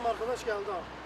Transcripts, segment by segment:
Muhterem arkadaş geldi abi.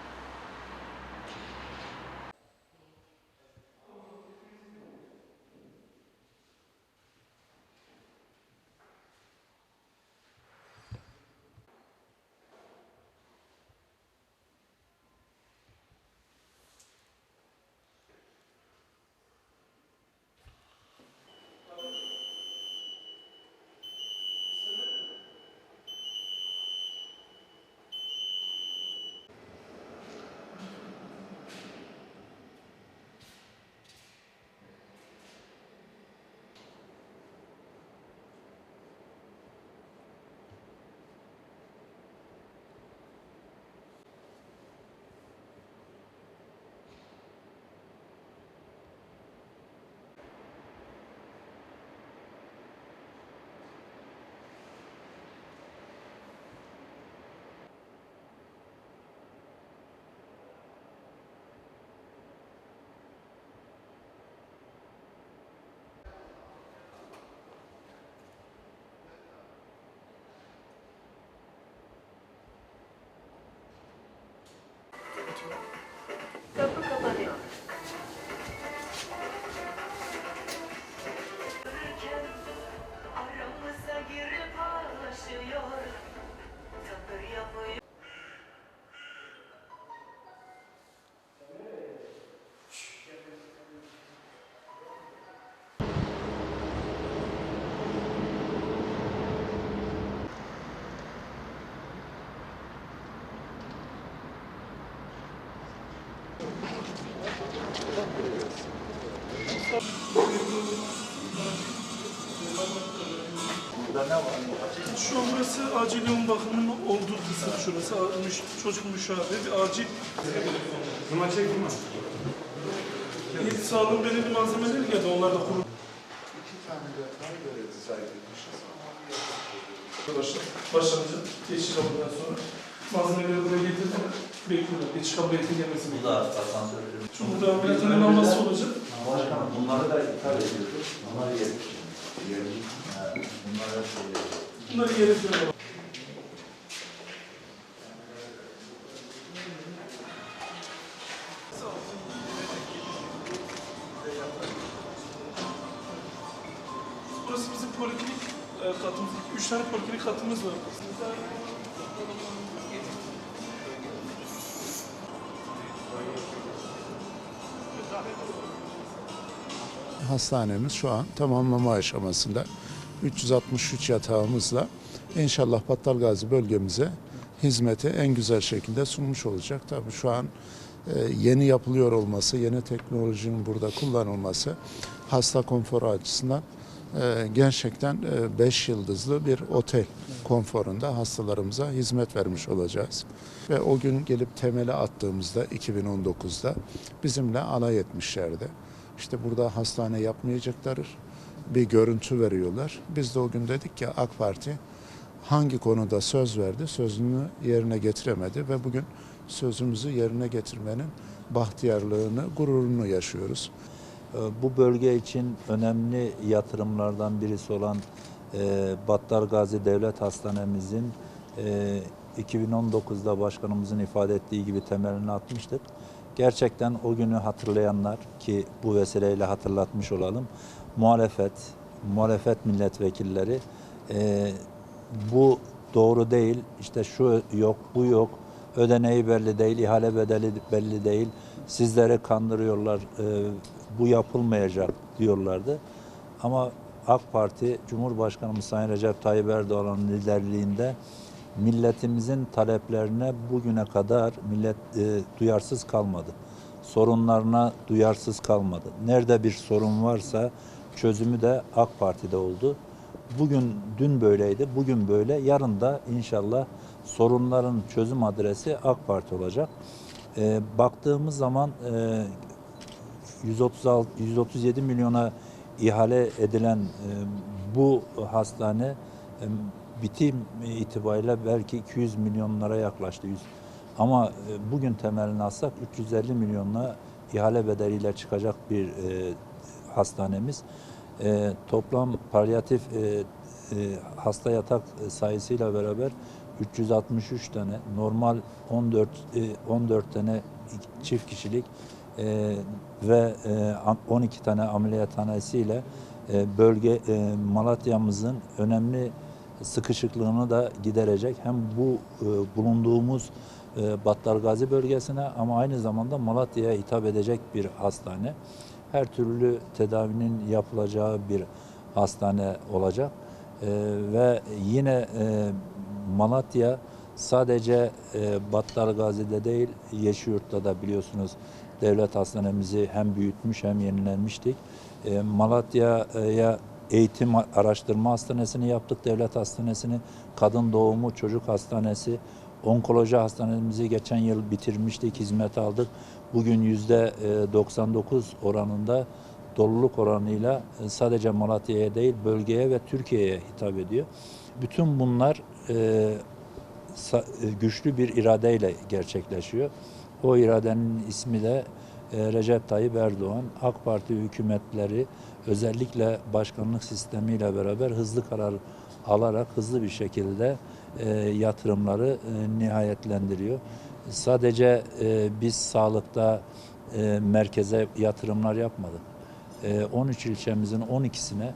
Şu an burası acil yoğun bakımın olduğu kısım şurası. Müş- Çocuk müşavir, bir acil. Zıma çektim mi? İl sağlığın belirli malzemeleri geldi, onlar da kuru. İki tane yatağa göre dizayn edilmişiz. Başla, başlanacak. Geçiş aldıktan sonra malzemeleri buraya getirdiler. Bekliyorlar. Geçiş kabul eğitim gelmesini Bu da asansör. Şu burada ameliyathanın alması olacak. Başkanım bunları da ithal ediyoruz. Bunları yedik. Yedik. Bunları şey Bunları gerekiyor. Burası bizim poliklinik e, katımız. Üç tane poliklinik katımız var. Hastanemiz şu an tamamlama aşamasında. 363 yatağımızla inşallah Battalgazi bölgemize hizmeti en güzel şekilde sunmuş olacak. Tabii şu an e, yeni yapılıyor olması, yeni teknolojinin burada kullanılması hasta konforu açısından e, gerçekten 5 yıldızlı bir otel konforunda hastalarımıza hizmet vermiş olacağız. Ve o gün gelip temeli attığımızda 2019'da bizimle alay etmişlerdi. İşte burada hastane yapmayacakları bir görüntü veriyorlar. Biz de o gün dedik ki AK Parti hangi konuda söz verdi, sözünü yerine getiremedi ve bugün sözümüzü yerine getirmenin bahtiyarlığını, gururunu yaşıyoruz. Ee, Bu bölge için önemli yatırımlardan birisi olan e, Battal Gazi Devlet Hastanemizin e, 2019'da başkanımızın ifade ettiği gibi temelini atmıştık. Gerçekten o günü hatırlayanlar ki bu vesileyle hatırlatmış olalım. Muhalefet, muhalefet milletvekilleri e, bu doğru değil, işte şu yok, bu yok, ödeneği belli değil, ihale bedeli belli değil, sizleri kandırıyorlar, e, bu yapılmayacak diyorlardı. Ama AK Parti, Cumhurbaşkanımız Sayın Recep Tayyip Erdoğan'ın liderliğinde milletimizin taleplerine bugüne kadar millet e, duyarsız kalmadı. Sorunlarına duyarsız kalmadı. Nerede bir sorun varsa çözümü de AK Parti'de oldu. Bugün dün böyleydi, bugün böyle, yarın da inşallah sorunların çözüm adresi AK Parti olacak. E, baktığımız zaman e, 136 137 milyona ihale edilen e, bu hastane e, bitim itibariyle belki 200 milyonlara yaklaştı. Yüz- Ama e, bugün temelini atsak 350 milyonla ihale bedeliyle çıkacak bir e, hastanemiz. E, toplam palyatif e, e, hasta yatak sayısıyla beraber 363 tane, normal 14 e, 14 tane çift kişilik e, ve e, am- 12 tane ameliyathanesiyle e, bölge e, Malatya'mızın önemli sıkışıklığını da giderecek. Hem bu e, bulunduğumuz e, Battalgazi bölgesine ama aynı zamanda Malatya'ya hitap edecek bir hastane. Her türlü tedavinin yapılacağı bir hastane olacak. E, ve yine e, Malatya sadece e, Battalgazi'de değil Yeşilyurt'ta da biliyorsunuz devlet hastanemizi hem büyütmüş hem yenilenmiştik. E, Malatya'ya eğitim araştırma hastanesini yaptık, devlet hastanesini, kadın doğumu, çocuk hastanesi, onkoloji hastanemizi geçen yıl bitirmiştik, hizmet aldık. Bugün yüzde e, 99 oranında doluluk oranıyla e, sadece Malatya'ya değil bölgeye ve Türkiye'ye hitap ediyor. Bütün bunlar e, e, güçlü bir iradeyle gerçekleşiyor. O iradenin ismi de e, Recep Tayyip Erdoğan. AK Parti hükümetleri özellikle başkanlık sistemiyle beraber hızlı karar alarak hızlı bir şekilde e, yatırımları e, nihayetlendiriyor. Sadece e, biz sağlıkta e, merkeze yatırımlar yapmadık. E, 13 ilçemizin 12'sine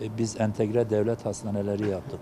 e, biz entegre devlet hastaneleri yaptık.